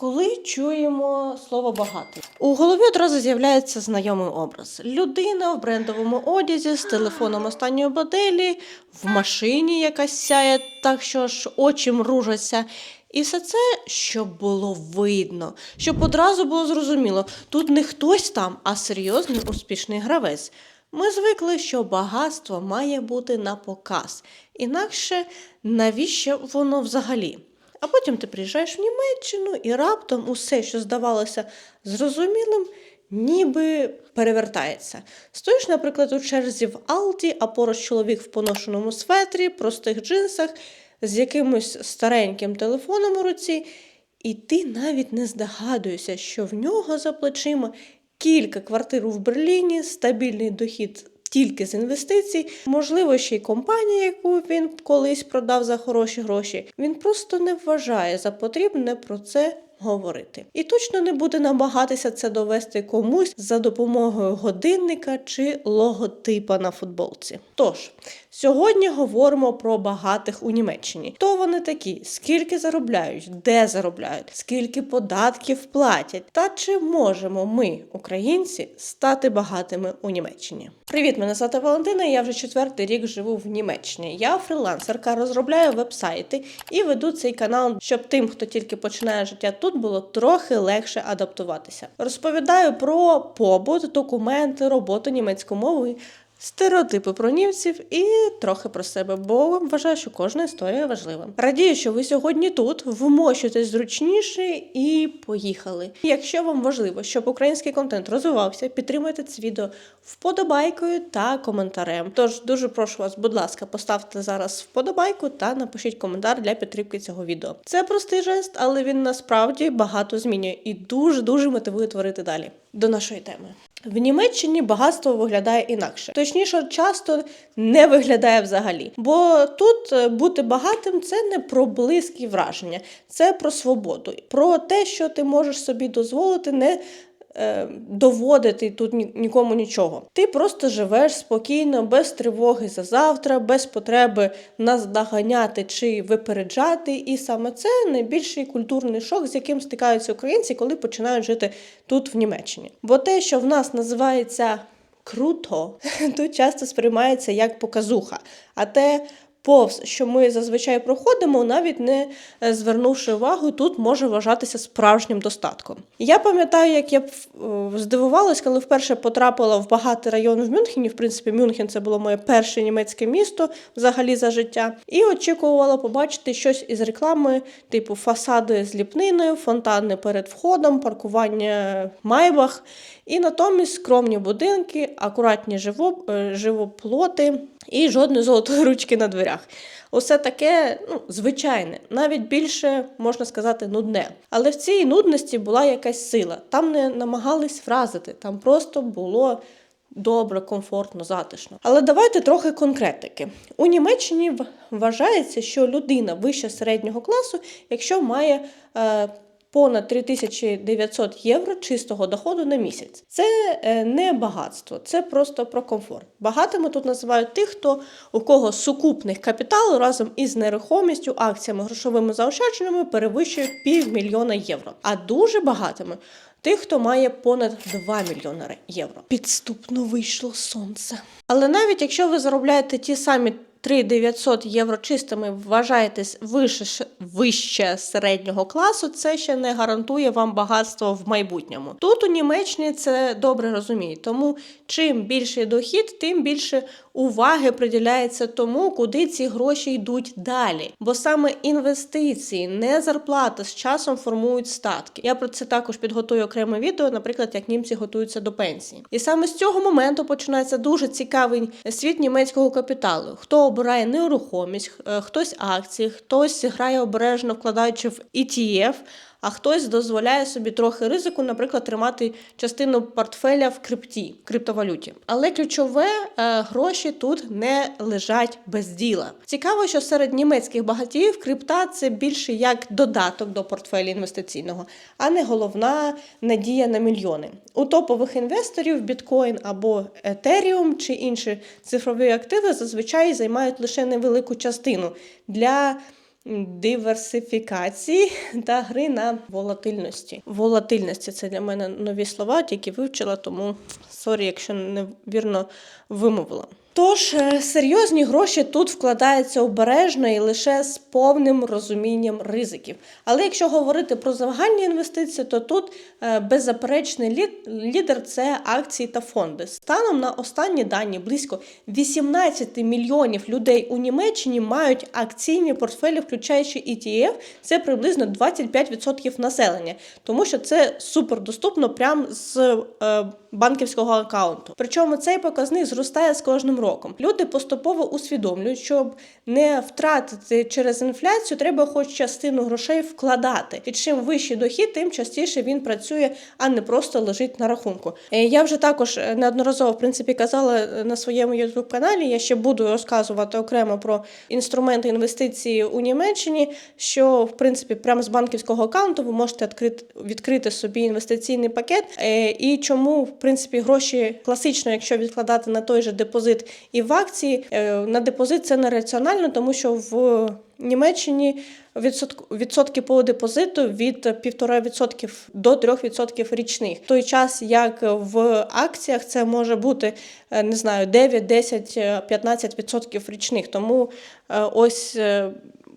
Коли чуємо слово багатий, у голові одразу з'являється знайомий образ: людина в брендовому одязі з телефоном останньої моделі, в машині якась сяє, так що ж очі мружаться. І все це, щоб було видно, щоб одразу було зрозуміло, тут не хтось там, а серйозний успішний гравець. Ми звикли, що багатство має бути на показ. Інакше навіщо воно взагалі? А потім ти приїжджаєш в Німеччину і раптом усе, що здавалося зрозумілим, ніби перевертається. Стоїш, наприклад, у черзі в Алді, а поруч чоловік в поношеному светрі, простих джинсах, з якимось стареньким телефоном у руці, і ти навіть не здогадуєшся, що в нього за плечима кілька квартир в Берліні, стабільний дохід тільки з інвестицій, можливо, ще й компанія, яку він колись продав за хороші гроші. Він просто не вважає за потрібне про це говорити. І точно не буде намагатися це довести комусь за допомогою годинника чи логотипа на футболці. Тож, сьогодні говоримо про багатих у Німеччині. Хто вони такі? Скільки заробляють, де заробляють, скільки податків платять, та чи можемо ми, українці, стати багатими у Німеччині? Привіт, мене звати Валентина. Я вже четвертий рік живу в Німеччині. Я фрилансерка, розробляю вебсайти і веду цей канал, щоб тим, хто тільки починає життя тут, було трохи легше адаптуватися. Розповідаю про побут, документи, роботу німецькою мовою. Стереотипи про німців і трохи про себе, бо вважаю, що кожна історія важлива. Радію, що ви сьогодні тут вмощуєтесь зручніше і поїхали. Якщо вам важливо, щоб український контент розвивався, підтримуйте це відео вподобайкою та коментарем. Тож дуже прошу вас, будь ласка, поставте зараз вподобайку та напишіть коментар для підтримки цього відео. Це простий жест, але він насправді багато змінює і дуже дуже мотивує творити далі. До нашої теми. В Німеччині багатство виглядає інакше. Точніше, часто не виглядає взагалі. Бо тут е, бути багатим це не про близькі враження, це про свободу, про те, що ти можеш собі дозволити не. Е, Доводити тут нікому нічого. Ти просто живеш спокійно, без тривоги за завтра, без потреби наздоганяти чи випереджати. І саме це найбільший культурний шок, з яким стикаються українці, коли починають жити тут в Німеччині. Бо те, що в нас називається круто, тут часто сприймається як показуха. А те, повз, що ми зазвичай проходимо, навіть не е, звернувши увагу, тут може вважатися справжнім достатком. Я пам'ятаю, як я е, здивувалась, коли вперше потрапила в багатий район в Мюнхені. В принципі, Мюнхен це було моє перше німецьке місто взагалі за життя, і очікувала побачити щось із реклами, типу фасади з ліпниною, фонтани перед входом, паркування майбах. І натомість скромні будинки, акуратні е, живоплоти і жодної золотої ручки на дверях. Усе таке ну, звичайне, навіть більше можна сказати, нудне. Але в цій нудності була якась сила. Там не намагались вразити, там просто було. Добре, комфортно, затишно. Але давайте трохи конкретики. У Німеччині вважається, що людина вище середнього класу, якщо має е, понад 3900 євро чистого доходу на місяць. Це е, не багатство, це просто про комфорт. Багатими тут називають тих, хто у кого сукупних капітал разом із нерухомістю, акціями, грошовими заощадженнями перевищує півмільйона євро. А дуже багатими тих, хто має понад 2 мільйони євро. Підступно вийшло сонце. Але навіть якщо ви заробляєте ті самі 3900 євро чистими, вважаєтесь вище, вище середнього класу, це ще не гарантує вам багатство в майбутньому. Тут у Німеччині це добре розуміють. Тому чим більший дохід, тим більше уваги приділяється тому, куди ці гроші йдуть далі. Бо саме інвестиції, не зарплата з часом формують статки. Я про це також підготую окреме відео, наприклад, як німці готуються до пенсії. І саме з цього моменту починається дуже цікавий світ німецького капіталу. Хто обирає нерухомість, е, хтось акції, хтось грає обережно, вкладаючи в ETF, а хтось дозволяє собі трохи ризику, наприклад, тримати частину портфеля в крипті, криптовалюті. Але ключове е, гроші тут не лежать без діла. Цікаво, що серед німецьких багатіїв крипта це більше як додаток до портфеля інвестиційного, а не головна надія на мільйони. У топових інвесторів біткоін або етеріум чи інші цифрові активи зазвичай займають лише невелику частину для диверсифікації та гри на волатильності. Волатильності це для мене нові слова, тільки вивчила, тому сорі, якщо невірно вимовила. Тож е, серйозні гроші тут вкладаються обережно і лише з повним розумінням ризиків. Але якщо говорити про загальні інвестиції, то тут е, беззаперечний лід- лідер це акції та фонди. Станом на останні дані близько 18 мільйонів людей у Німеччині мають акційні портфелі, включаючи ETF. Це приблизно 25% населення, тому що це супер доступно прямо з е, банківського аккаунту. Причому цей показник зростає з кожним роком. Люди поступово усвідомлюють, щоб не втратити через інфляцію, треба хоч частину грошей вкладати. І чим вищий дохід, тим частіше він працює, а не просто лежить на рахунку. Е, Я вже також е, неодноразово в принципі казала е, на своєму youtube каналі. Я ще буду розказувати окремо про інструменти інвестиції у Німеччині. Що в принципі прямо з банківського аккаунту ви можете відкрити, відкрити собі інвестиційний пакет, і чому в принципі гроші класично, якщо відкладати на той же депозит і в акції, е, на депозит це нераціонально, тому що в Німеччині відсотки по депозиту від 1,5% до 3% річних. В той час, як в акціях це може бути е, не знаю 9, 10, е, 15% річних. Тому е, ось.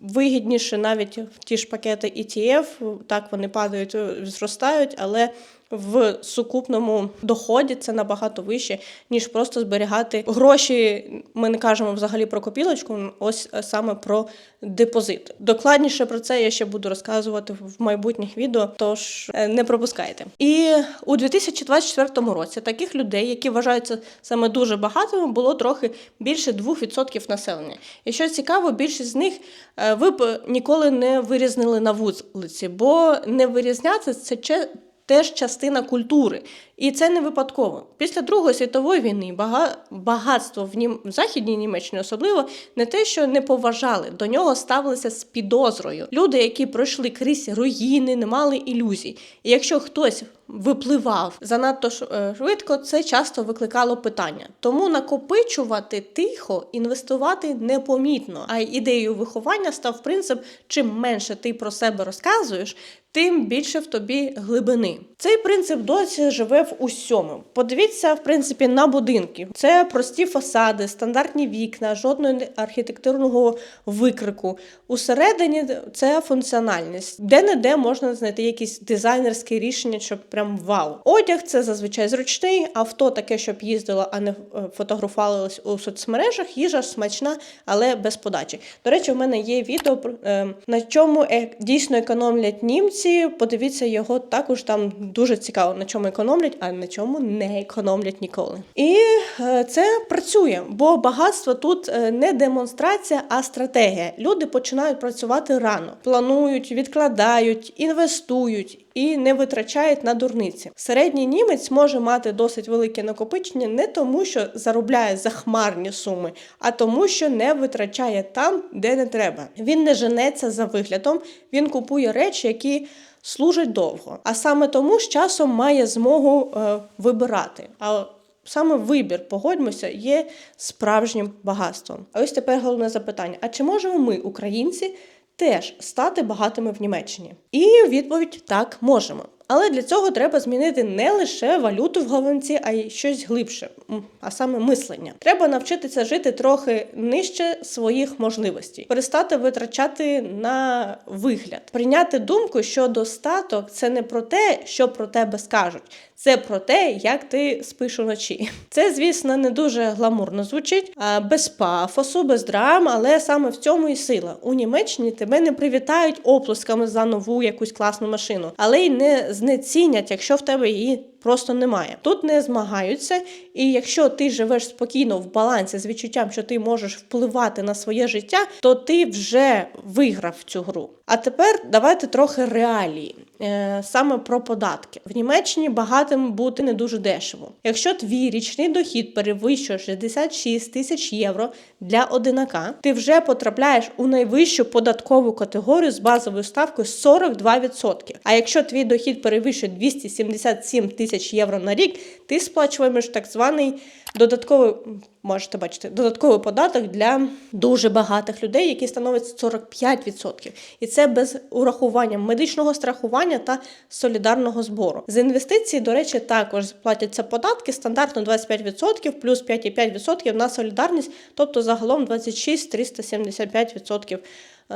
Вигідніше навіть ті ж пакети ETF, так вони падають, зростають, але в сукупному доході це набагато вище, ніж просто зберігати гроші. Ми не кажемо взагалі про копілочку, ось е, саме про депозит. Докладніше про це я ще буду розказувати в майбутніх відео, тож е, не пропускайте. І у 2024 році таких людей, які вважаються саме дуже багатими, було трохи більше 2% населення. І що цікаво, більшість з них е, ви б ніколи не вирізнили на вулиці, бо не вирізняти це теж частина культури. І це не випадково. Після Другої світової війни бага- багатство в, Нім... в Західній Німеччині особливо не те, що не поважали, до нього ставилися з підозрою. Люди, які пройшли крізь руїни, не мали ілюзій. І якщо хтось випливав занадто е, швидко, це часто викликало питання. Тому накопичувати тихо, інвестувати непомітно. А ідеєю виховання став принцип: чим менше ти про себе розказуєш, тим більше в тобі глибини. Цей принцип досі живе в усьому. Подивіться, в принципі, на будинки. Це прості фасади, стандартні вікна, жодного архітектурного викрику. Усередині це функціональність. Де-не-де можна знайти якісь дизайнерські рішення, щоб прям вау. Одяг це зазвичай зручний, авто таке, щоб їздило, а не е, фотографувалось у соцмережах. Їжа смачна, але без подачі. До речі, в мене є відео про, е, на чому е, дійсно економлять німці. Подивіться його також там дуже цікаво, на чому економлять, а на чому не економлять ніколи. І е, це працює, бо багатство тут е, не демонстрація, а стратегія. Люди починають працювати рано, планують, відкладають, інвестують. І не витрачають на дурниці. Середній німець може мати досить велике накопичення не тому, що заробляє захмарні суми, а тому, що не витрачає там, де не треба. Він не женеться за виглядом, він купує речі, які служать довго. А саме тому з часом має змогу е, вибирати. А Саме вибір, погодьмося, є справжнім багатством. А ось тепер головне запитання: а чи можемо ми, українці, теж стати багатими в Німеччині? І відповідь так можемо. Але для цього треба змінити не лише валюту в гаманці, а й щось глибше, а саме мислення. Треба навчитися жити трохи нижче своїх можливостей, перестати витрачати на вигляд, прийняти думку, що достаток це не про те, що про тебе скажуть. Це про те, як ти спиш уночі. Це, звісно, не дуже гламурно звучить, а без пафосу, без драм, але саме в цьому і сила. У Німеччині тебе не привітають оплесками за нову якусь класну машину, але й не знецінять, якщо в тебе її просто немає. Тут не змагаються, і якщо ти живеш спокійно в балансі з відчуттям, що ти можеш впливати на своє життя, то ти вже виграв цю гру. А тепер давайте трохи реалії. Е, Саме про податки в Німеччині багатим бути не дуже дешево. Якщо твій річний дохід перевищує 66 тисяч євро для одинака, ти вже потрапляєш у найвищу податкову категорію з базовою ставкою 42%. А якщо твій дохід перевищує 277 тисяч тисяч євро на рік, ти сплачуватимеш так званий додатковий, можете бачити, додатковий податок для дуже багатих людей, який становить 45%. І це без урахування медичного страхування та солідарного збору. За інвестиції, до речі, також платяться податки стандартно 25% плюс 5,5% на солідарність, тобто загалом 26 375% е,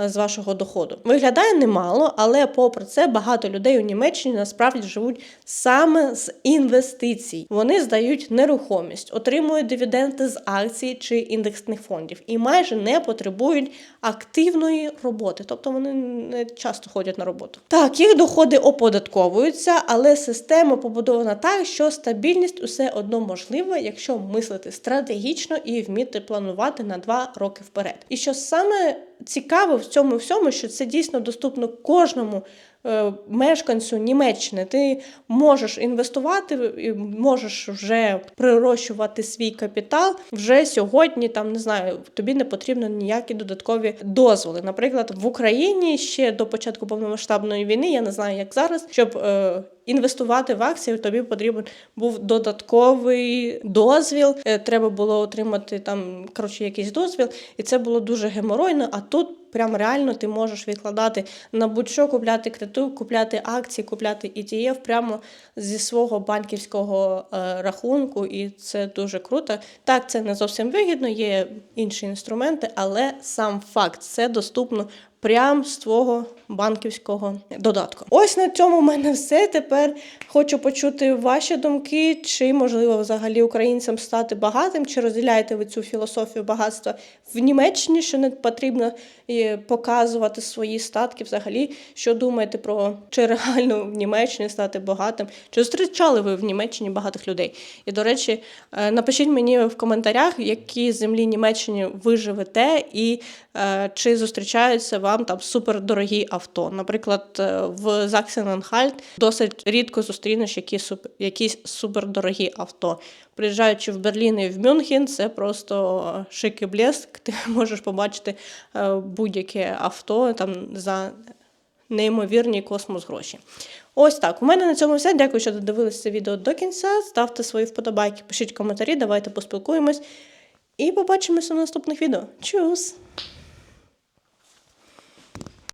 з вашого доходу. Виглядає немало, але попри це багато людей у Німеччині насправді живуть саме з інвестицій. Вони здають нерухомість, отримують дивіденди з акцій чи індексних фондів і майже не потребують активної роботи, тобто вони не часто ходять на роботу. Так, їх доходи оподатковуються, але система побудована так, що стабільність усе одно можлива, якщо мислити стратегічно і вміти планувати на два роки вперед. І що саме цікаве в цьому всьому, що це дійсно доступно кожному. е, Мешканцю Німеччини ти можеш інвестувати, і можеш вже прирощувати свій капітал вже сьогодні. Там не знаю, тобі не потрібно ніякі додаткові дозволи. Наприклад, в Україні ще до початку повномасштабної війни, я не знаю, як зараз, щоб е, інвестувати в акції, тобі потрібен був додатковий дозвіл. Е, Треба було отримати там коротше якийсь дозвіл, і це було дуже геморойно. А тут. Прям реально ти можеш відкладати на будь-що, купляти кредит, купляти акції, купляти ETF прямо зі свого банківського е, рахунку, і це дуже круто. Так, це не зовсім вигідно, є інші інструменти, але сам факт це доступно прямо з твого банківського додатку. Ось на цьому в мене все. Тепер хочу почути ваші думки, чи можливо взагалі українцям стати багатим, чи розділяєте ви цю філософію багатства в Німеччині, що не потрібно показувати свої статки взагалі. Що думаєте про чи реально в Німеччині стати багатим? Чи зустрічали ви в Німеччині багатих людей? І до речі, е, напишіть мені в коментарях, які землі Німеччині ви живете, і е, чи зустрічаються вам там супердорогі авто. Наприклад, е, в Заксен-Анхальт досить рідко зустрінеш які суп- якісь супердорогі авто. Приїжджаючи в Берлін і в Мюнхен, це просто е, шик і блеск. Ти можеш побачити е, будь-яке авто там за неймовірні космос гроші. Ось так. У мене на цьому все. Дякую, що додивилися це відео до кінця. Ставте свої вподобайки, пишіть коментарі, давайте поспілкуємось. І побачимося в наступних відео. Чус!